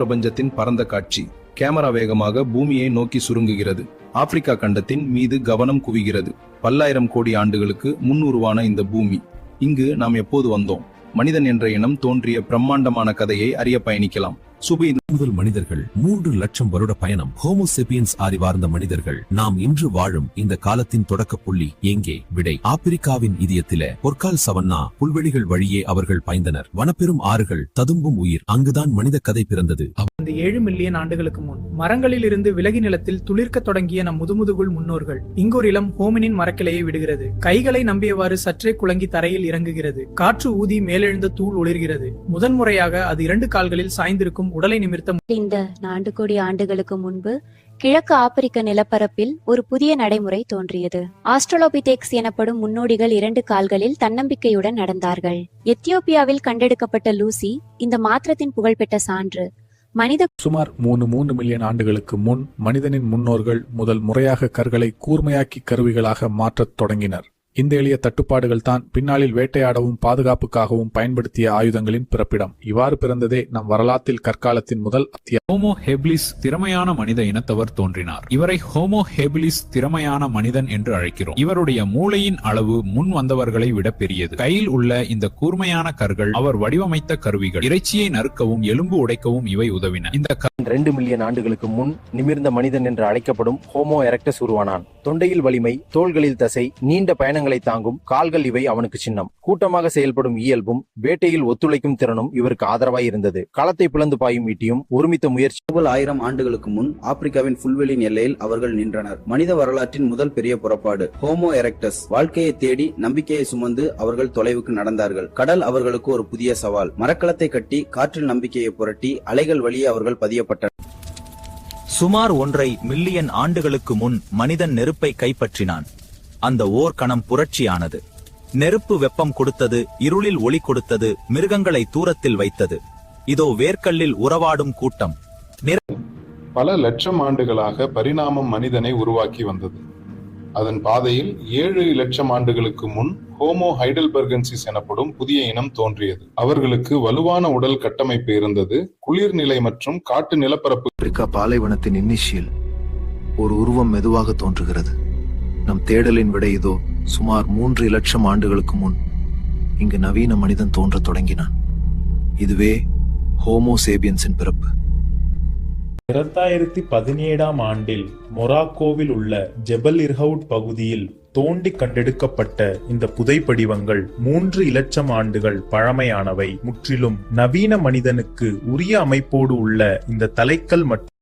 பிரபஞ்சத்தின் பரந்த காட்சி. கேமரா வேகமாக பூமியை நோக்கி சுருங்குகிறது. ஆப்பிரிக்கா கண்டத்தின் மீது கவனம் குவிகிறது. பல்லாயிரம் கோடி ஆண்டுகளுக்கு முன்னுருவான இந்த பூமி. இங்கு நாம் எப்போது வந்தோம்? மனிதன் என்ற இனம் தோன்றிய பிரம்மாண்டமான கதையை அறிய பயணிக்கலாம். சுபி முதல் மனிதர்கள் மூன்று லட்சம் வருட பயணம் ஹோமோசெபியன்ஸ் அறிவார்ந்த மனிதர்கள். நாம் இன்று வாழும் இந்த காலத்தின் தொடக்க புள்ளி எங்கே? விடை ஆப்பிரிக்காவின் இதயத்தில பொற்கால் சவன்னா புல்வெளிகள் வழியே அவர்கள் பாய்ந்தனர். வனப்பெரும் ஆறுகள் ததும்பும் உயிர். அங்குதான் மனித கதை பிறந்தது. அந்த ஏழு மில்லியன் ஆண்டுகளுக்கு முன் மரங்களில் இருந்து விலகி நிலத்தில் துளிர்க்க தொடங்கிய நம் முதுமுதுகுள் முன்னோர்கள் இங்கொரு இளம் ஹோமினின் மரக்கிளையை விடுகிறது. கைகளை நம்பியவாறு சற்றே குழங்கி தரையில் இறங்குகிறது. காற்று ஊதி மேலெழுந்த தூள் ஒளிர்கிறது. முதன்முறையாக அது இரண்டு கால்களில் சாய்ந்திருக்கும் உடலை நிமிர்த்த இந்த நான்கு கோடி ஆண்டுகளுக்கு முன்பு கிழக்கு ஆப்பிரிக்க நிலப்பரப்பில் ஒரு புதிய நடைமுறை தோன்றியது. ஆஸ்ட்ரலோபிதெக்ஸ் எனப்படும் முன்னோடிகள் இரண்டு கால்களில் தன்னம்பிக்கையுடன் நடந்தார்கள். எத்தியோப்பியாவில் கண்டெடுக்கப்பட்ட லூசி இந்த மாற்றத்தின் புகழ்பெற்ற சான்று. மனித சுமார் மூணு மூணு மில்லியன் ஆண்டுகளுக்கு முன் மனிதனின் முன்னோர்கள் முதல் முறையாக கற்களை கூர்மையாக்கி கருவிகளாக மாற்றத் தொடங்கினர். இந்த எளிய தட்டுப்பாடுகள் தான் பின்னாளில் வேட்டையாடவும் பாதுகாப்புக்காகவும் பயன்படுத்திய ஆயுதங்களின் பிறப்பிடம். இவ்வாறு பிறந்ததே நம் வரலாற்றில் கற்காலத்தின் முதல் அத்தியாயம். ஹோமோ ஹெபிலிஸ் திறமையான மனித இனத்தவர் தோன்றினார். இவரை ஹோமோ ஹெபிலிஸ் திறமையான மனிதன் என்று அழைக்கிறோம். இவருடைய மூளையின் அளவு முன் வந்தவர்களை விட பெரியது. கையில் உள்ள இந்த கூர்மையான கற்கள் அவர் வடிவமைத்த கருவிகள். இறைச்சியை நறுக்கவும் எலும்பு உடைக்கவும் இவை உதவின. இந்த ரெண்டு மில்லியன் ஆண்டுகளுக்கு முன் நிமிர்ந்த மனிதன் என்று அழைக்கப்படும் ஹோமோ எரக்டஸ் உருவானான். தொண்டையில் வலிமை தோள்களில் தசை நீண்ட பயணங்களை தாங்கும் கால்கள் இவை அவனுக்கு சின்னம். கூட்டமாக செயல்படும் இயல்பும் வேட்டையில் ஒத்துழைக்கும் திறனும் இவருக்கு ஆதரவாய் இருந்தது. களத்தை பிளந்து பாயும் ஈட்டியும் ஒருமித்த முயற்சி ஆயிரம் ஆண்டுகளுக்கு முன் ஆப்பிரிக்காவின் புல்வெளியின் எல்லையில் அவர்கள் நின்றனர். மனித வரலாற்றின் முதல் பெரிய புறப்பாடு ஹோமோ எரக்டஸ். வாழ்க்கையை தேடி நம்பிக்கையை சுமந்து அவர்கள் தொலைவுக்கு நடந்தார்கள். கடல் அவர்களுக்கு ஒரு புதிய சவால். மரக்கலத்தை கட்டி காற்றில் நம்பிக்கையை புரட்டி அலைகள் வழியே அவர்கள் பதியப்பட்டனர். சுமார் ஒன்றை மில்லியன் ஆண்டுகளுக்கு முன் மனிதன் நெருப்பை கைப்பற்றினான். அந்த ஓர்கணம் புரட்சியானது. நெருப்பு வெப்பம் கொடுத்தது இருளில் ஒளி கொடுத்தது மிருகங்களை தூரத்தில் வைத்தது. இதோ வேர்க்கல்லில் உறவாடும் கூட்டம். பல லட்சம் ஆண்டுகளாக பரிணாமம் மனிதனை உருவாக்கி வந்தது. அதன் பாதையில் ஏழு லட்சம் ஆண்டுகளுக்கு முன் ஹோமோ ஹைடல்பர்கன்சிஸ் எனப்படும் புதிய இனம் தோன்றியது. அவர்களுக்கு வலுவான உடல் கட்டமைப்பு இருந்தது. குளிர்நிலை மற்றும் காட்டு நிலப்பரப்பு ஆப்பிரிக்கா பாலைவனத்தின் இன்னிஷியல் ஒரு உருவம் மெதுவாக தோன்றுகிறது. நம் தேடலின் விடை இதோ சுமார் மூன்று லட்சம் ஆண்டுகளுக்கு முன் இங்கு நவீன மனிதன் தோன்றத் தொடங்கினான். இதுவே ஹோமோ சேபியன்ஸின் பிறப்பு. இரண்டாயிரத்தி பதினேழாம் ஆண்டில் மொராக்கோவில் உள்ள ஜெபல் இர்ஹவுட் பகுதியில் தோண்டி கண்டெடுக்கப்பட்ட இந்த புதைப்படிவங்கள் மூன்று இலட்சம் ஆண்டுகள் பழமையானவை. முற்றிலும் நவீன மனிதனுக்கு உரிய அமைப்போடு உள்ள இந்த தலைக்கல் மற்றும்